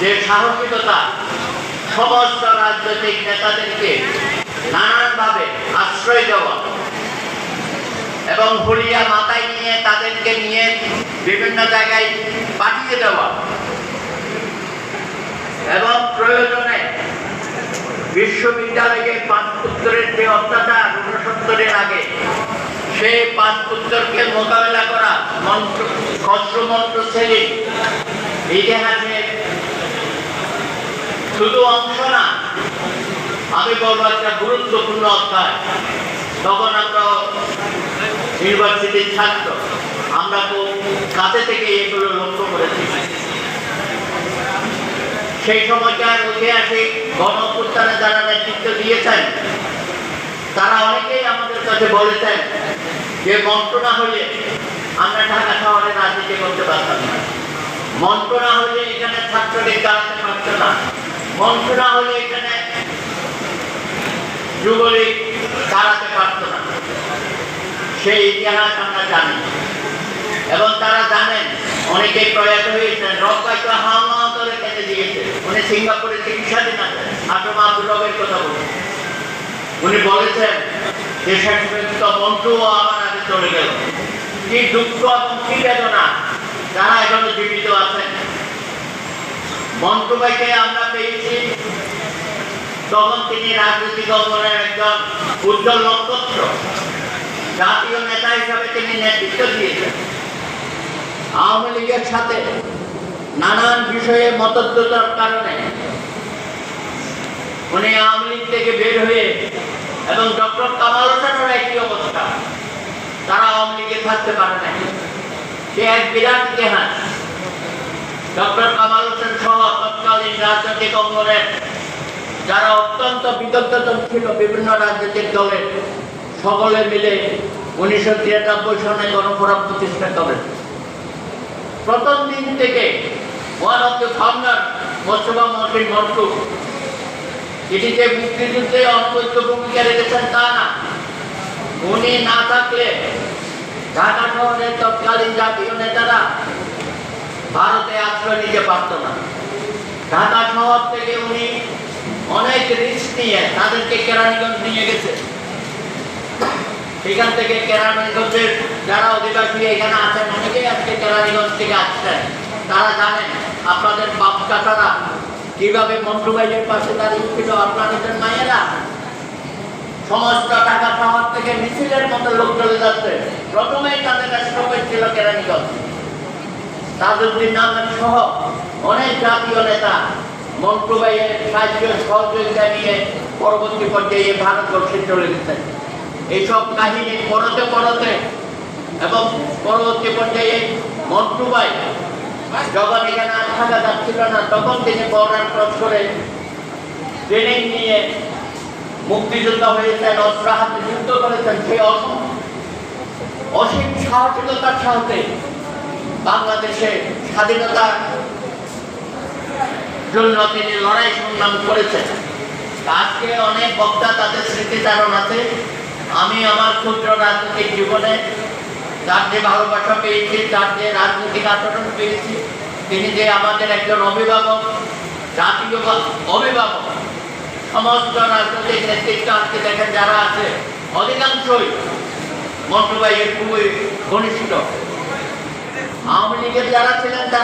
যে সাহসিকতা, সমস্ত রাজনৈতিক নেতাদেরকে নানানভাবে আশ্রয় দেওয়া এবং হরিয়া মাথায় নিয়ে তাদেরকে নিয়ে বিভিন্ন জায়গায় পাঠিয়ে দেওয়া। প্রয়োজনে বিশ্ববিদ্যালয়ে পাঁচ পুত্রের যে অত্যাচার উনসত্তরের আগে, সেই পাঁচ পুত্রকে মোকাবেলা করা মন্ত্র খসরু মন্ত্র সেলিম ইতিহাসের শুধু অংশ না, আমি বলব একটা গুরুত্বপূর্ণ অধ্যায়। তখন আমরা ইউনিভার্সিটির ছাত্র, আমরা খুব কাছে থেকে এগুলো লক্ষ্য করেছি। সেই সময়কার ঐতিহাসিক গণ অভ্যুত্থানে যারা নেতৃত্ব দিয়েছেন, তারা অনেকেই আমাদের কাছে বলেছেন যে মন্ত্রণা হলে আমরা ঢাকা শহরে রাজনীতি করতে পারতাম না। মন্ত্রণা হলে এখানে ছাত্রলীগ দাঁড়াতে পারত না। মন্ত্রণা হলে এখানে যুবলীগ দাঁড়াতে পারত না। সেই ইতিহাস আমরা জানি। এবং তারা জানেন অনেকে প্রয়াত হয়েছেন রব্বাই তো হাওয়া করে কেটে দিয়েছে উনি সিঙ্গাপুরে চিকিৎসাধীন আছেন আব্দুল রবের কথা বলছেন উনি বলেছেন যে শেষ পর্যন্ত মন্ত্রও আমার আগে চলে গেল। কি দুঃখ এবং কি বেদনা, যারা এখনও জীবিত আছেন। মন্ত্রবাইকে আমরা পেয়েছি। তখন তিনি রাজনৈতিক অঙ্গনের একজন উজ্জ্বল নক্ষত্র। জাতীয় নেতা হিসাবে তিনি নেতৃত্ব দিয়েছেন। আওয়ামী লীগের সাথে নানান বিষয়ে মতদ্বতার কারণে উনি আওয়ামী লীগ থেকে বের হয়ে এবং ডক্টর কামাল হোসেনের একই অবস্থা। তারা আওয়ামী লীগে থাকতে পারে না সে এক বিরাট ইতিহাস। ডক্টর কামাল হোসেন সহ তৎকালীন রাজনৈতিক অঙ্গনের যারা অত্যন্ত বিদগ্ধতম ছিল বিভিন্ন রাজনৈতিক দলের সকলে মিলে উনিশশো তিরানব্বই সনে গণফোরাম প্রতিষ্ঠা করেন। প্রথম দিন থেকে one of the founder Mostafa Mohsin Montu তিনি যে মুক্তিযুদ্ধে অনবদ্য ভূমিকা রেখেছেন তা না উনি না থাকলে ঢাকা শহরের তৎকালীন জাতীয় নেতারা ভারতে আশ্রয় নিতে পারত না ঢাকা শহর থেকে উনি অনেক রিস্ক নিয়ে তাদেরকে কেরানীগঞ্জ নিয়ে গেছে সেখান থেকে কেরানীগঞ্জের যারা অধিবাসী এখানে আছেন অনেকেই আজকে কেরানীগঞ্জ থেকে আসছেন তারা জানেন আপনাদের বাপ কাটারা কীভাবে মন্ত্রবাইয়ের পাশে দাঁড়িয়েছিল আপনাদের মায়েরা? সমস্ত টাকা শহর থেকে মিছিলের মতো লোক চলে যাচ্ছে। প্রথমেই তাদের স্টপেজ ছিল কেরানীগঞ্জ। তাজউদ্দিন আহমেদ সহ অনেক জাতীয় নেতা মন্ত্রবাইয়ের সাহায্য সহযোগিতা নিয়ে পরবর্তী পর্যায়ে ভারতবর্ষে চলে গেছেন। এইসব কাহিনী পড়তে পড়তে এবং পরবর্তী পর্যায়ে মন্ত্রবাই যখন এখানে আর থাকা যাচ্ছিল না, তখন তিনি বর্ডার ক্রস করে ট্রেনিং নিয়ে মুক্তিযোদ্ধা হয়েছেন অস্ত্র হাতে যুদ্ধ করেছেন। সেই অসীম সাহসিকতার সাথে বাংলাদেশে স্বাধীনতার জন্য তিনি লড়াই সংগ্রাম করেছেন। আজকে অনেক বক্তা তাদের স্মৃতিচারণ আছে। আমি আমার ক্ষুদ্র রাজনৈতিক জীবনে তার যে ভালোবাসা পেয়েছি তার যে রাজনৈতিক আচরণ পেয়েছি। তিনি যে আমাদের একজন অভিভাবক, জাতীয় অভিভাবক, সমস্ত রাজনৈতিক নেতৃত্ব আজকে দেখেন যারা আছে, অধিকাংশই মন্টুবাইয়ের খুবই ঘনিষ্ঠ। আওয়ামী লীগের যারা ছিলেন তারা